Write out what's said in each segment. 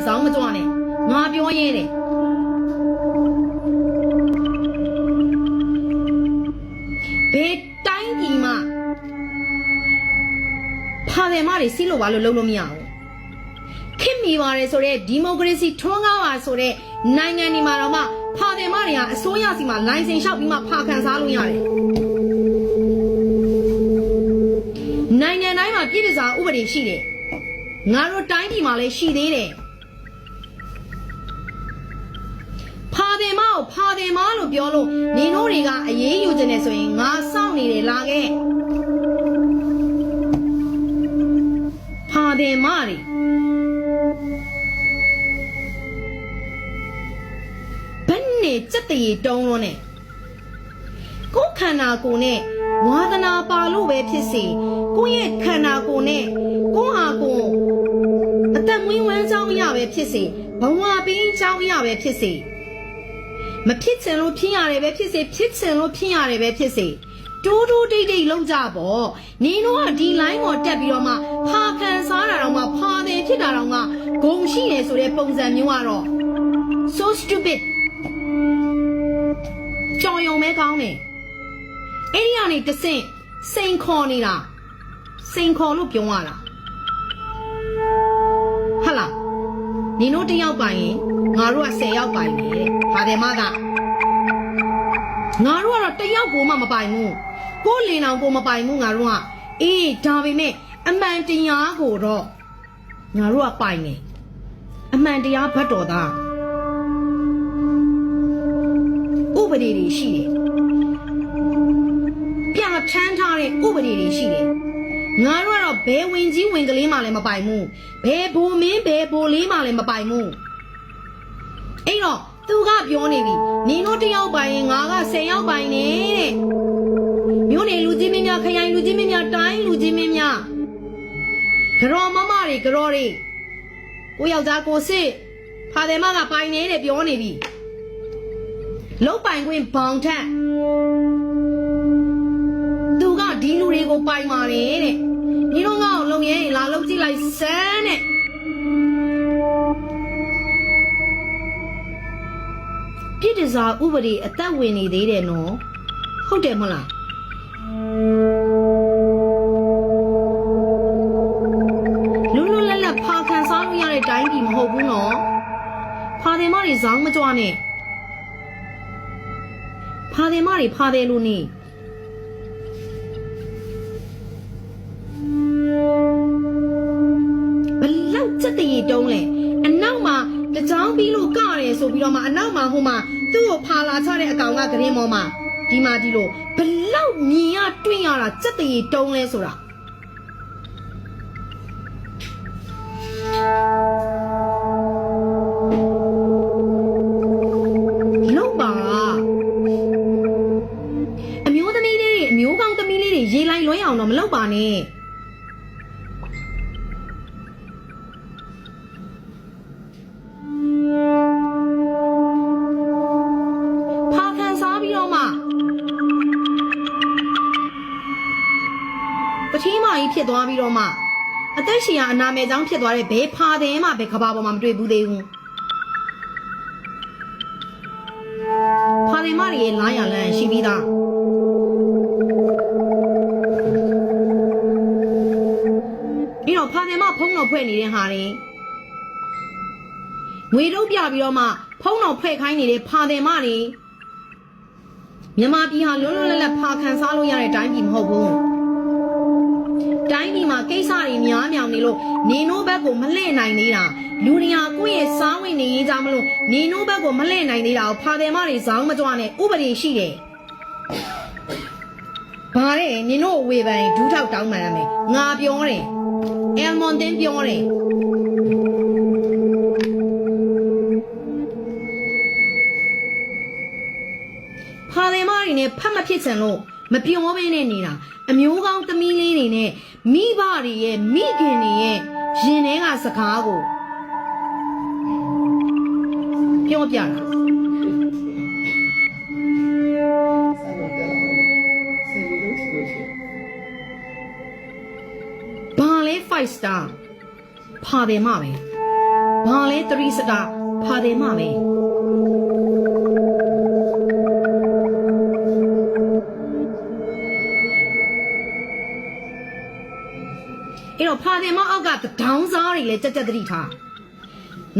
တွေစောင်းမကြွနဲ့ငါပြောရဲတယ်ဘယ်တိုင်းဒီမှာဖာတယ်မတွေစီးလို့ပါလို့လုံးလို့မရဘူးခင်မိပါတယ်ဆိုတော့ဒီမိုကရေစီထွန်းကားပါဆိုတော့နိုင်ငံဒီမှာတော့မှဖာတယ်မတွေကအစိုးရစီမှာလိုင်စင်လျှောက်ပြီးမှဖာခံစားလို့ရတယ်နိုင်ငံတိုင်းမှာပြည်ပစာဥပဒေရှိတယ်ငါတို့တိုင်းပြည်မှာလည်းရှိသေးတယ် ကိုဖာတယ်မလို့ပြောလို့နင်တို့တွေကအရေးယူကြတယ်ဆိုရင်ငါစောင့်နေတယ်လာခဲ့ဖာတယ်မတွေဘယ်နဲ့စက်တရေတုံးလို့နဲ့ကိုယ်ခန္ဓာကိုယ်နဲ့ဝါသနာပါလို့ပဲဖြစ်စေကိုယ့်ရဲ့ခန္ဓာကိုယ်နဲ့ကိုယ့်ဟာကိုယ်အသက်မွေးဝမ်းကြောင်းအရာပဲဖြစ်စေဘဝပင်းကြောင်းအရာပဲဖြစ်စေ မဖြစ်ချင်လို့ဖြစ်ရတယ်ပဲဖြစ်စေဖြစ်ချင်လို့ဖြစ်ရတယ်ပဲဖြစ်စေတိုးတိုးတိတ်တိတ်လောက်ကြပေါ့နင်တို့ကဒီ line ကိုတက်ပြီးတော့မှဖာကန်စားတာတော့မှဖာတယ်ဖြစ်တာတော့မှဂုံရှိတယ်ဆိုတဲ့ပုံစံမျိုးကတော့ so stupid ကြောင်ယုံမဲကောင်းတယ်အဲ့ဒီကနေတဆင့်စိန်ခေါ်နေတာစိန်ခေါ်လို့ပြောရတာဟတ်လားနင်တို့တစ်ယောက်ပိုင်ရင် ငါတို့က10ယောက်ပိုင်တယ်တဲ့ဘာတယ်မကငါတို့ကတော့တစ်ယောက်ကိုမှမပိုင်ဘူးကိုယ်လင်အောင်ကိုမပိုင်ဘူးငါတို့ကအေးဒါပေမဲ့အမှန်တရားကိုတော့ငါတို့ကပိုင်တယ်အမှန်တရားဘတ်တော်သားဥပဒေတွေရှိတယ်ပြဋ္ဌာန်းထားတဲ့ဥပဒေတွေရှိတယ်ငါတို့ကတော့ဘယ်ဝင်ကြီးဝင်ကလေးမှလည်းမပိုင်ဘူးဘယ်ဘိုမင်းဘယ်ဘိုလေးမှလည်းမပိုင်ဘူး အဲ့တော့သူကပြောနေပြီနင်တို့တစ်ယောက်ပိုင်ရင်ငါက10ယောက်ပိုင်နေတဲ့မြို့နေလူကြီးမင်းများခရိုင်လူကြီးမင်းများတိုင်းလူကြီးမင်းများကြော်မမတွေကြော်တွေကိုယောက်ျားကိုစစ်ဖာတယ်မကပိုင်နေတဲ့ပြောနေပြီလုတ်ပိုင်ခွင့်ဘောင်ထက်သူကဒီလူတွေကိုပိုင်ပါတယ်တဲ့ဒီတော့ငါ့ကိုလုံရဲရင်လာလုံကြည့်လိုက်စမ်းတဲ့ ပြည်တစားဥပဒေအသက်ဝင်နေသေးတယ်နော်ဟုတ်တယ်မဟုတ်လားလူလူလက်လက်ဖာခံစားလို့ရတဲ့တိုင်းပြည်မဟုတ်ဘူးနော်ဖာတယ်မတွေဇောင်းမကြွနဲ့ဖာတယ်မတွေဖာတယ်လို့နေဘလောက်စက်တရေတုံးလဲအနောက်မှာတကြောင်ပြီးလို့ကရ တယ်ဆိုပြီးတော့မှအနောက်မှာဟိုမှာသူ့ကိုဖာလာချတဲ့အကောင်ကဂရင်းမောမှာဒီမှာဒီလိုဘလောက်မြင်ရတွေ့ရတာစက်တရေတုံးလဲဆိုတာလောက်ပါအမျိုးသမီးလေးတွေအမျိုးကောင်းသမီးလေးတွေရေလိုက်လွှဲအောင်တော့မလောက်ပါနဲ့ ဖြစ်သွားပြီးတော့မှအသက်ရှင်ရအနာမယ်ကြောင့်ဖြစ်သွားတဲ့ဘဲဖာတယ်မှဘဲကဘာပေါ်မှာမတွေ့ဘူးသေးဘူးဖာတယ်မတွေရဲ့လာရလန်းရှိပြီးသားပြီးတော့ဖာတယ်မဖုံးတော်ဖွဲ့နေတဲ့ဟာတွေငွေတော့ပြပြီးတော့မှဖုံးတော်ဖွဲ့ခိုင်းနေတဲ့ဖာတယ်မတွေမြန်မာပြည်ဟာလွတ်လွတ်လပ်လပ်ဖာခံစားလို့ရတဲ့တိုင်းပြည်မဟုတ်ဘူး တိုင်းပြည်မှာကိစ္စတွေများမြောင်နေလို့နေနိုးဘက်ကိုမလှည့်နိုင်သေးတာလူတွေဟာကိုယ့်ရဲ့စားဝင်နေရေးကြမလို့နေနိုးဘက်ကိုမလှည့်နိုင်သေးတာကိုဖာတယ်မတွေဇောင်းမကြွနဲ့ဥပဒေရှိတယ်။ဘာလဲနင်တို့ဝေပန်ဒူးထောက်တောင်းမှန်ရမယ်။ငါပြောတယ်။အယ်မွန်တင်ပြောတယ်။ဖာတယ်မတွေနဲ့ဖတ်မဖြစ်ချင်လို့ မပြောဘဲနဲ့နေတာအမျိုးကောင်းသမီးလေးတွေနဲ့မိဘတွေရဲ့မိခင်တွေရဲ့ရင်ထဲကစကားကိုပြောပြတာဆက်လို့တက်လာတယ်ဆေးရီလို့ဆိုချင်ဘာလဲ5 star ဖာတယ်မပဲဘာလဲတရိစကားဖာတယ်မပဲ အဲ့တော့ဖာတယ်မအောက်ကတဒေါင်းစားတွေလည်းကြက်ကြက်တတိထား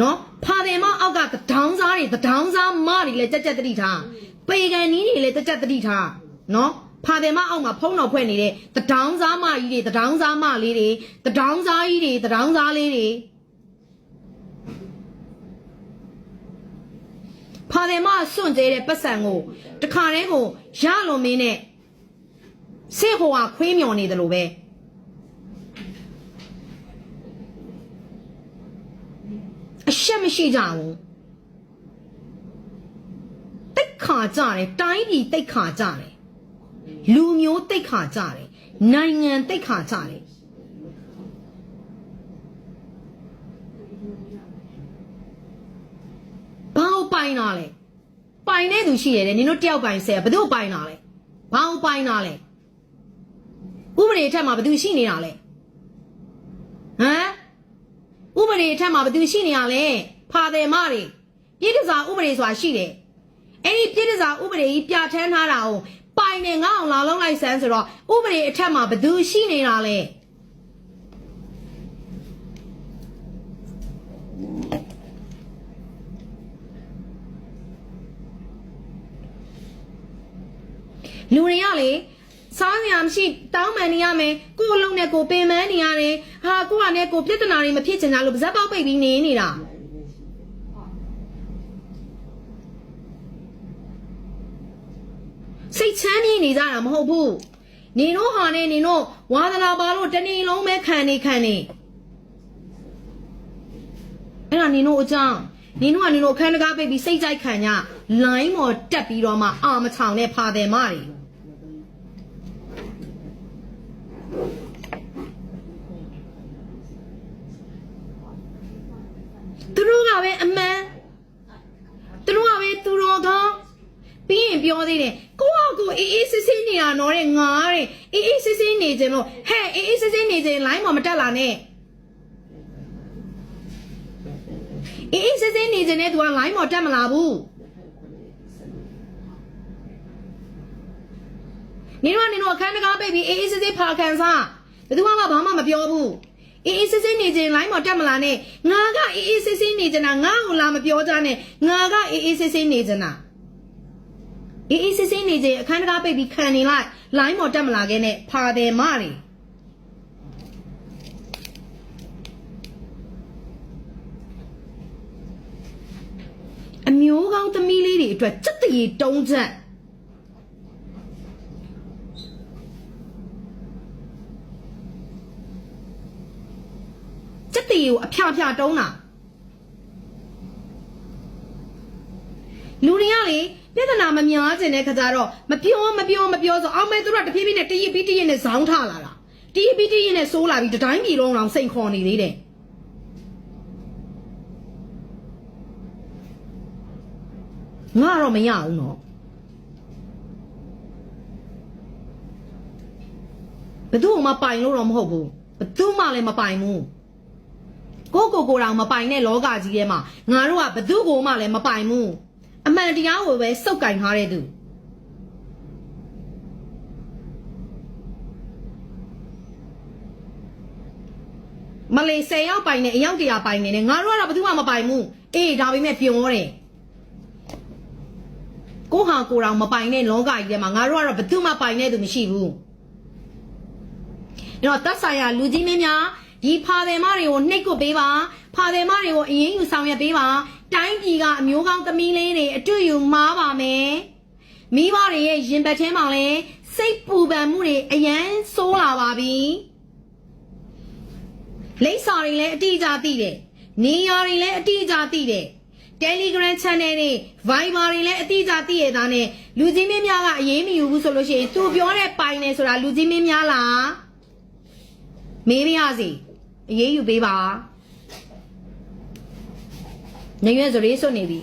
နော်ဖာတယ်မအောက်ကတဒေါင်းစားတွေတဒေါင်းစားမတွေလည်းကြက်ကြက်တတိထားပေကန်နီးတွေလည်းကြက်ကြက်တတိထားနော်ဖာတယ်မအောက်မှာဖုံးတော်ဖွဲ့နေတဲ့တဒေါင်းစားမကြီးတွေတဒေါင်းစားမလေးတွေတဒေါင်းစားကြီးတွေတဒေါင်းစားလေးတွေဖာတယ်မစွန့်ကျဲတဲ့ပတ်စံကိုတခါတည်းကိုရလွန်မင်းနဲ့စေဟိုဟာခွေးမြော်နေတယ်လို့ပဲ အရှက်မရှိကြဘူးတိတ်ခါကြတယ်တိုင်းပြည်တိတ်ခါကြတယ်လူမျိုးတိတ်ခါကြတယ်နိုင်ငံတိတ်ခါကြတယ်ဘာကိုပိုင်တာလဲပိုင်တဲ့သူရှိရတယ်နင်တို့တယောက်ပိုင်ဆဲဘယ်သူပိုင်တာလဲဘာကိုပိုင်တာလဲဥပဒေအထက်မှာဘယ်သူရှိနေတာလဲဟမ် ဥပဒေအထက်မှာဘယ်သူရှိနေတာလဲဖာတယ်မတွေပြည်သူစာဥပဒေဆိုတာရှိတယ်အဲ့ဒီပြည်သူစာဥပဒေကြီးပြဋ္ဌာန်းထားတာကိုပိုင်နေငါအောင်လာလုံးလိုက်စမ်းဆိုတော့ဥပဒေအထက်မှာဘယ်သူရှိနေတာလဲလူတွေကလေ စားစရာမရှိတောင်းပန်နေရမယ်ကိုယ်အလုံးနဲ့ကိုယ်ပင်ပန်းနေရတယ်ဟာကိုကနဲ့ကိုယ်ပြဿနာတွေမဖြစ်ချင်ကြလို့ပါဇက်ပေါက်ပိတ်ပြီးနေနေတာစိတ်ချမ်းမြေ့နေကြတာမဟုတ်ဘူးနေတို့ဟာနဲ့နေတို့ဝါသနာပါလို့တနေ့လုံးပဲခံနေခံနေအဲ့ဒါနေတို့အကြောင်းနေတို့ကနေတို့အခန်းတကားပိတ်ပြီးစိတ်ကြိုက်ခံကြလိုင်းမော်တက်ပြီးတော့မှအာမချောင်နဲ့ဖာတယ်မတွေ သူတို့ကပဲအမှန်သူတို့ကပဲသူတော် ကောင်းပြီးရင်ပြောသေးတယ်ကိုယ့်အကူအေးအေးစစ်စစ်နေတာတော့တဲ့ငါတဲ့အေးအေးစစ်စစ်နေခြင်းလို့ဟဲ့အေးအေးစစ်စစ်နေခြင်းလိုင်းပေါ်မတက်လာနဲ့အေးအေးစစ်စစ်နေခြင်းနဲ့ तू ကလိုင်းပေါ်တက်မလာဘူးနေတော့နေတော့အခန်းတကားပိတ်ပြီးအေးအေးစစ်စစ်ဖာခံစားဘယ်သူမှဘာမှမပြောဘူး အေးအေးစစ်စစ်နေခြင်းလိုင်းမတက်မလားနဲ့ငါကအေးအေးစစ်စစ်နေကြတာငါ့ကိုလာမပြောကြနဲ့ငါကအေးအေးစစ်စစ်နေကြတာအေးအေးစစ်စစ်နေခြင်းအခန်းတကားပိတ်ပြီးခံနေလိုက်လိုင်းမတက်မလာခဲ့နဲ့ဖာတယ်မတွေအမျိုးကောင်းသမီးလေးတွေအတွက်စက်တရေတုံးချက်စက်တ ရေကိုအဖျားဖျားတုံးတာလူတွေကလေပြဿနာမများခြင်းတဲ့ခါကျတော့မပြောမပြောမပြောဆိုအောင်မဲသူတို့ကတဖြည်းဖြည်းနဲ့တရစ်ပြီးတရစ်နဲ့ဇောင်းထလာတာတရစ်ပြီးတရစ်နဲ့ဆိုးလာပြီးတတိုင်းပြည်လုံးအောင်စိန်ခေါ်နေသေးတယ်ငါတော့မရဘူးနော်ဘယ်သူမှပိုင်လို့တော့မဟုတ်ဘူးဘယ်သူမှလည်းမပိုင်ဘူး ကိုကိုကိုတောင်မပိုင်တဲ့လောကကြီးထဲမှာငါတို့ကဘယ်သူကိုမှလည်းမပိုင်ဘူးအမှန်တရားကိုပဲစုပ်ကင်ထားတဲ့သူမလေး10ရောက်ပိုင်နေအယောက်တရာပိုင်နေတယ်ငါတို့ကတော့ဘယ်သူမှမပိုင်ဘူးအေးဒါပေမဲ့ပြုံရောတယ်ကိုဟာကိုတောင်မပိုင်တဲ့လောကကြီးထဲမှာငါတို့ကတော့ဘယ်သူမှပိုင်တဲ့သူမရှိဘူးအဲ့တော့တက်ဆိုင်ရာလူကြီးမင်းများ ဒီဖာတယ်မတွေကိုနှိတ်ကွပေးပါဖာတယ်မတွေကိုအရင်ယူဆောင်ရွက်ပေးပါတိုင်းပြည်ကအမျိုးကောင်းသမီးလေးတွေအတွေ့ယူမားပါမယ်မိဘတွေရဲ့ရင်ဘတ်ထဲမှာလဲစိတ်ပူပန်မှုတွေအရန်ဆိုးလာပါပြီလိပ်စာတွေလည်းအတိအကျသိတယ်နေရာတွေလည်းအတိအကျသိတယ် Telegram Channel တွေ Viber တွေလည်းအတိအကျသိရတာနဲ့လူကြီးမင်းများကအရေးမယူဘူးဆိုလို့ရှိရင်သူပြောတဲ့ပိုင်နေဆိုတာလူကြီးမင်းများလားမေးပါရစီ အရေးယူပေးပါနေရွယ်စရေးစွတ်နေပြီ